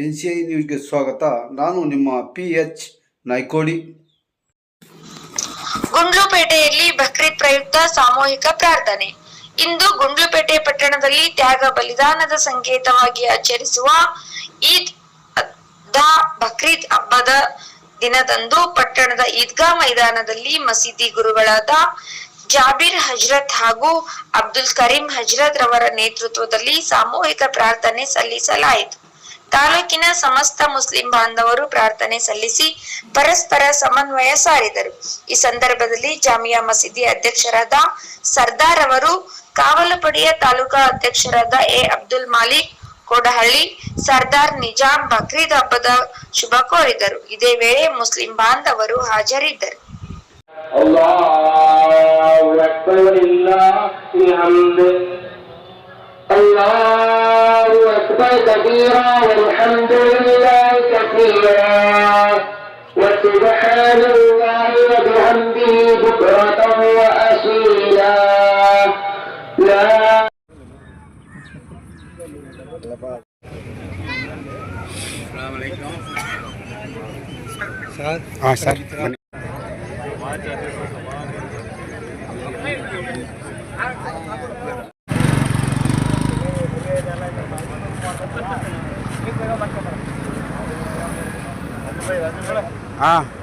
N C I ನ್ಯೂಸ್ಗೆ ಸ್ವಾಗತ. ನಾನು ನಿಮ್ಮ ಪಿ ಎಚ್ ನಾಯ್ಕೋಡಿ ಗುಂಡ್ಲುಪೇಟೆಯಲ್ಲಿ ಬಕ್ರೀದ್ ಪ್ರಯುಕ್ತ ಸಾಮೂಹಿಕ ಪ್ರಾರ್ಥನೆ. ಇಂದು ಗುಂಡ್ಲುಪೇಟೆ ಪಟ್ಟಣದಲ್ಲಿ ತ್ಯಾಗ ಬಲಿದಾನದ ಸಂಕೇತವಾಗಿ ಆಚರಿಸುವ ಈದ್ ದ ಬಕ್ರೀದ್ ಹಬ್ಬದ ದಿನದಂದು ಪಟ್ಟಣದ ಈದ್ಗಾ ಮೈದಾನದಲ್ಲಿ ಮಸೀದಿ ಗುರುಗಳಾದ ಜಾಬೀರ್ ಹಜ್ರತ್ ಹಾಗೂ ಅಬ್ದುಲ್ ಕರೀಂ ಹಜ್ರತ್ ರವರ ನೇತೃತ್ವದಲ್ಲಿ ಸಾಮೂಹಿಕ ಪ್ರಾರ್ಥನೆ ಸಲ್ಲಿಸಲಾಯಿತು. ತಾಲೂಕಿನ ಸಮಸ್ತ ಮುಸ್ಲಿಂ ಬಾಂಧವರು ಪ್ರಾರ್ಥನೆ ಸಲ್ಲಿಸಿ ಪರಸ್ಪರ ಸಮನ್ವಯ ಸಾರಿದರು. ಈ ಸಂದರ್ಭದಲ್ಲಿ ಜಾಮಿಯಾ ಮಸೀದಿ ಅಧ್ಯಕ್ಷರಾದ ಸರ್ದಾರ್ ಅವರು ಕಾವಲು ಪಡೆಯ ತಾಲೂಕಾ ಅಧ್ಯಕ್ಷರಾದ ಎ. ಅಬ್ದುಲ್ ಮಾಲಿಕ್, ಕೋಡಹಳ್ಳಿ ಸರ್ದಾರ್ ನಿಜಾಂ ಬಕ್ರೀದ್ ಹಬ್ಬದ ಶುಭ ಕೋರಿದರು. ಇದೇ ವೇಳೆ ಮುಸ್ಲಿಂ ಬಾಂಧವರು ಹಾಜರಿದ್ದರು. الله أكبر كبيرا والحمد لله كثيرا. وسبحان الله وبحمده بكرة وأصيلا. لا. السلام عليكم. سر آه سر ಎಲ್ಲರಿಗೂ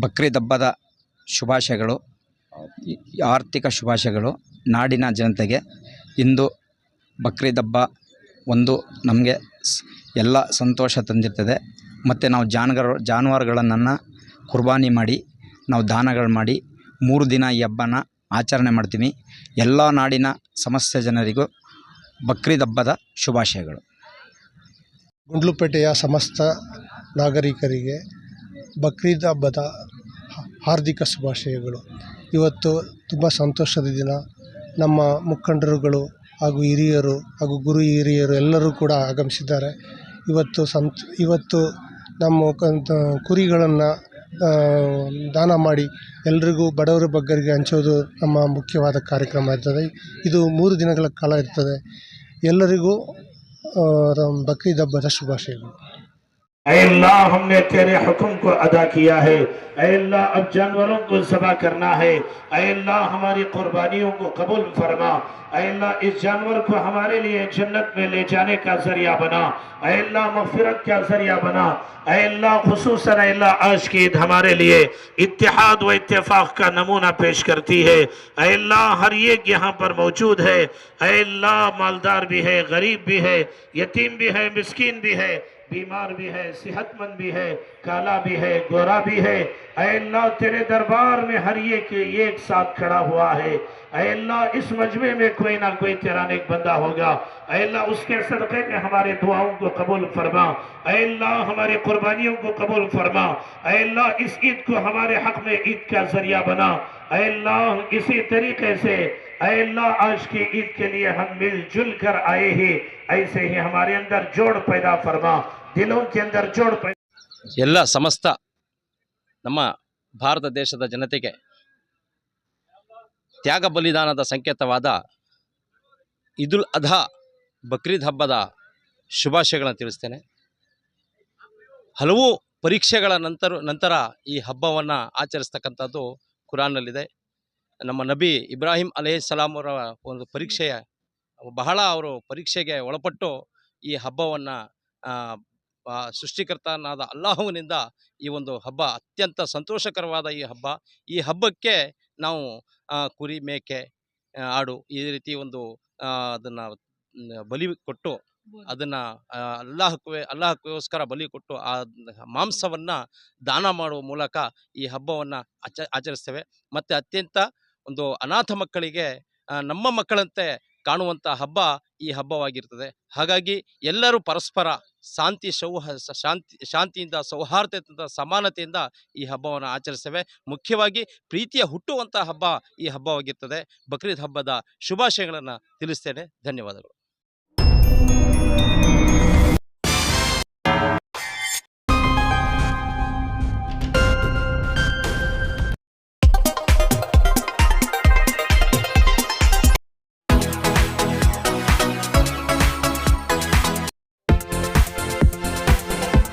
ಬಕ್ರೀದ್ ಹಬ್ಬದ ಶುಭಾಶಯಗಳು ಆರ್ಥಿಕ ಶುಭಾಶಯಗಳು ನಾಡಿನ ಜನತೆಗೆ. ಇಂದು ಬಕ್ರೀದ್ ಹಬ್ಬ ಒಂದು ನಮಗೆ ಎಲ್ಲ ಸಂತೋಷ ತಂದಿರ್ತದೆ. ಮತ್ತು ನಾವು ಜಾನುಗಾರು ಜಾನುವಾರುಗಳನ್ನು ಕುರ್ಬಾನಿ ಮಾಡಿ, ನಾವು ದಾನಗಳು ಮಾಡಿ, ಮೂರು ದಿನ ಈ ಹಬ್ಬನ ಆಚರಣೆ ಮಾಡ್ತೀವಿ ಎಲ್ಲ ನಾಡಿನ ಸಮಸ್ತ ಜನರಿಗೂ ಬಕ್ರೀದ್ ಹಬ್ಬದ ಶುಭಾಶಯಗಳು. ಗುಂಡ್ಲುಪೇಟೆಯ ಸಮಸ್ತ ನಾಗರಿಕರಿಗೆ ಬಕ್ರೀದ್ ಹಬ್ಬದ ಹಾರ್ದಿಕ ಶುಭಾಶಯಗಳು. ಇವತ್ತು ತುಂಬ ಸಂತೋಷದ ದಿನ. ನಮ್ಮ ಮುಖಂಡರುಗಳು ಹಾಗೂ ಹಿರಿಯರು ಹಾಗೂ ಗುರು ಹಿರಿಯರು ಎಲ್ಲರೂ ಕೂಡ ಆಗಮಿಸಿದ್ದಾರೆ. ಇವತ್ತು ಸಂತ್, ಇವತ್ತು ನಮ್ಮ ಕಂತ ಕುರಿಗಳನ್ನು ದಾನ ಮಾಡಿ ಎಲ್ರಿಗೂ ಬಡವರ ಬಗ್ಗರಿಗೆ ಹಂಚೋದು ನಮ್ಮ ಮುಖ್ಯವಾದ ಕಾರ್ಯಕ್ರಮ ಇರ್ತದೆ. ಇದು ಮೂರು ದಿನಗಳ ಕಾಲ ಇರ್ತದೆ. ಎಲ್ಲರಿಗೂ ಬಕ್ರೀದ್ ಹಬ್ಬದ ಶುಭಾಶಯಗಳು. اے اللہ ہم نے تیرے حکم کو ادا کیا ہے۔ اے اللہ اب جانوروں کو ذبح کرنا ہے۔ اے اللہ ہماری قربانیوں کو قبول فرما۔ اے اللہ اس جانور کو ہمارے لیے جنت میں لے جانے کا ذریعہ بنا۔ اے اللہ مغفرت کا ذریعہ بنا۔ اے اللہ خصوصاً اے اللہ آج کی عید ہمارے لیے اتحاد و اتفاق کا نمونہ پیش کرتی ہے۔ اے اللہ ہر ایک یہاں پر موجود ہے۔ اے اللہ مالدار بھی ہے، غریب بھی ہے، یتیم بھی ہے، مسکین بھی ہے۔ बीमार भी है, सेहतमंद भी है, काला भी है, गोरा भी है। अल्लाह, तेरे दरबार में हर एक एक साथ खड़ा हुआ है। अल्लाह, इस मजमे में कोई ना कोई तेरा नेक बंदा होगा। अल्लाह, उसके सदक़े में हमारे दुआओं को कबूल फरमा। अल्लाह, हमारी कुर्बानियों को कबूल फरमा। अल्लाह, इस ईद को हमारे हक में ईद का ज़रिया बना। अल्लाह, इसी तरीके से अल्लाह, आज की ईद के लिए हम मिलजुल कर आए हैं। ऐसे ही हमारे अंदर जोड़ पैदा फरमा। ಎಲ್ಲ ಸಮಸ್ತ ನಮ್ಮ ಭಾರತ ದೇಶದ ಜನತೆಗೆ ತ್ಯಾಗ ಬಲಿದಾನದ ಸಂಕೇತವಾದ ಇದುಲ್ ಅಧಾ ಬಕ್ರೀದ್ ಹಬ್ಬದ ಶುಭಾಶಯಗಳನ್ನು ತಿಳಿಸ್ತೇನೆ. ಹಲವು ಪರೀಕ್ಷೆಗಳ ನಂತರ ನಂತರ ಈ ಹಬ್ಬವನ್ನು ಆಚರಿಸ್ತಕ್ಕಂಥದ್ದು ಕುರಾನ್ನಲ್ಲಿದೆ. ನಮ್ಮ ನಬಿ ಇಬ್ರಾಹಿಂ ಅಲೈಹಿಸ್ಸಲಾಂ ಅವರ ಒಂದು ಪರೀಕ್ಷೆಯ ಬಹಳ ಅವರು ಪರೀಕ್ಷೆಗೆ ಒಳಪಟ್ಟು ಈ ಹಬ್ಬವನ್ನು ಸೃಷ್ಟಿಕರ್ತನಾದ ಅಲ್ಲಾಹುವಿನಿಂದ ಈ ಒಂದು ಹಬ್ಬ ಅತ್ಯಂತ ಸಂತೋಷಕರವಾದ ಈ ಹಬ್ಬ. ಈ ಹಬ್ಬಕ್ಕೆ ನಾವು ಕುರಿ ಮೇಕೆ ಆಡು ಈ ರೀತಿ ಒಂದು ಅದನ್ನು ಬಲಿ ಕೊಟ್ಟು ಅದನ್ನು ಅಲ್ಲಾಹಕ್ಕೆ ಅಲ್ಲಾಹಕ್ಕೋಸ್ಕರ ಬಲಿ ಕೊಟ್ಟು ಆ ಮಾಂಸವನ್ನು ದಾನ ಮಾಡುವ ಮೂಲಕ ಈ ಹಬ್ಬವನ್ನು ಆಚ ಆಚರಿಸ್ತೇವೆ. ಮತ್ತು ಅತ್ಯಂತ ಒಂದು ಅನಾಥ ಮಕ್ಕಳಿಗೆ ನಮ್ಮ ಮಕ್ಕಳಂತೆ ಕಾಣುವಂಥ ಹಬ್ಬ ಈ ಹಬ್ಬವಾಗಿರ್ತದೆ. ಹಾಗಾಗಿ ಎಲ್ಲರೂ ಪರಸ್ಪರ ಶಾಂತಿ ಸೌಹ ಶಾಂತಿ, ಶಾಂತಿಯಿಂದ, ಸೌಹಾರ್ದತೆಯಿಂದ, ಸಮಾನತೆಯಿಂದ ಈ ಹಬ್ಬವನ್ನು ಆಚರಿಸ್ತೇವೆ ಮುಖ್ಯವಾಗಿ ಪ್ರೀತಿಯ ಹುಟ್ಟುವಂಥ ಹಬ್ಬ ಈ ಹಬ್ಬವಾಗಿರ್ತದೆ. ಬಕ್ರೀದ್ ಹಬ್ಬದ ಶುಭಾಶಯಗಳನ್ನು ತಿಳಿಸ್ತೇನೆ. ಧನ್ಯವಾದಗಳು.